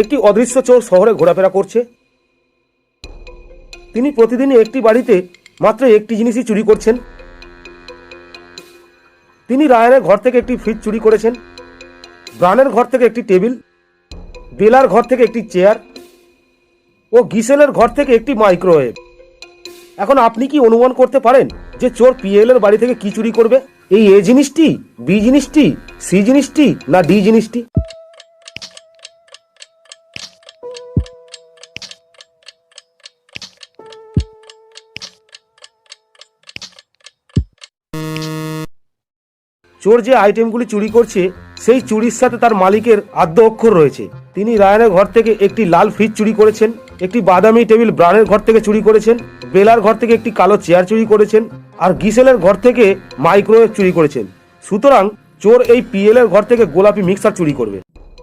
একটি অদৃশ্য চোর শহরে ঘোরাফেরা করছে। তিনি প্রতিদিনই একটি বাড়িতে মাত্র একটি জিনিসই চুরি করছেন। তিনি রায়ানের ঘর থেকে একটি ফ্রিজ চুরি করেছেন। ব্রানের ঘর থেকে একটি টেবিল, বেলার ঘর থেকে একটি চেয়ার ও গিসেলের ঘর থেকে একটি মাইক্রোওয়েভ। এখন আপনি কি অনুমান করতে পারেন যে চোর পিএল এর বাড়ি থেকে কি চুরি করবে? এই এ জিনিসটি, বি জিনিসটি, সি জিনিসটি না ডি জিনিসটি? চোর যে আইটেমগুলি চুরি করছে, সেই চুরির সাথে তার মালিকের আদ্য অক্ষর রয়েছে। তিনি রায়ানের ঘর থেকে একটি লাল ফ্রিজ চুরি করেছেন, একটি বাদামি টেবিল ব্রানের ঘর থেকে চুরি করেছেন, বেলার ঘর থেকে একটি কালো চেয়ার চুরি করেছেন, আর গিসেলের ঘর থেকে মাইক্রোওয়েভ চুরি করেছেন। সুতরাং চোর এই পিএল এর ঘর থেকে গোলাপি মিক্সার চুরি করবে।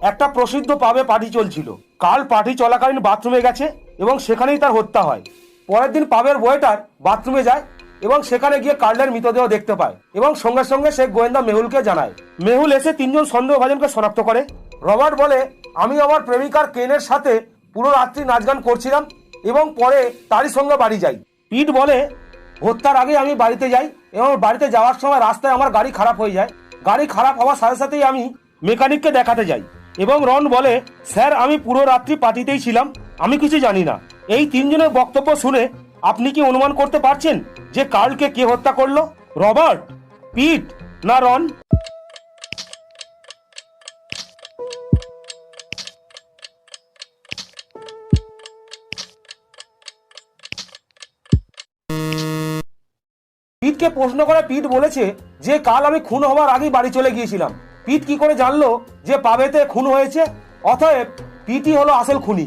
একটা প্রসিদ্ধ পাবে পার্টি চলছিল। কাল পার্টি চলাকালীন বাথরুমে গেছে এবং সেখানেই তার হত্যা হয়। পরের দিন পাবের বয়টার বাথরুমে যায় এবং সেখানে গিয়ে কার্লের মৃতদেহ দেখতে পায় এবং সঙ্গে সঙ্গে সে গোয়েন্দা মেহুলকে জানায়। মেহুল এসে তিনজন সন্দেহভাজনকে শনাক্ত করে। রবার্ট বলে, আমি আমার প্রেমিকার কেনের সাথে পুরো রাত্রি নাচ গান করছিলাম এবং পরে তারই সঙ্গে বাড়ি যাই। পিট বলে, হত্যার আগে আমি বাড়িতে যাই এবং বাড়িতে যাওয়ার সময় রাস্তায় আমার গাড়ি খারাপ হয়ে যায়। গাড়ি খারাপ হওয়ার সাথে সাথেই আমি মেকানিককে দেখাতে যাই। এবং রন বলে, স্যার, আমি পুরো রাত্রি পার্টিতেই ছিলাম। আমি কিছু জানি না। এই তিনজনের বক্তব্য শুনে আপনি কি অনুমান করতে পারছেন যে কার্লকে কে হত্যা করল? রবার্ট? পিট? না, রন? পিটকে প্রশ্ন করে পিট বলেছে যে কাল আমি খুন হওয়ার আগেই বাড়ি চলে গিয়েছিলাম। পিট কি করে জানলো যে পাবেতে খুন হয়েছে? অতএব পিটই হলো আসল খুনি।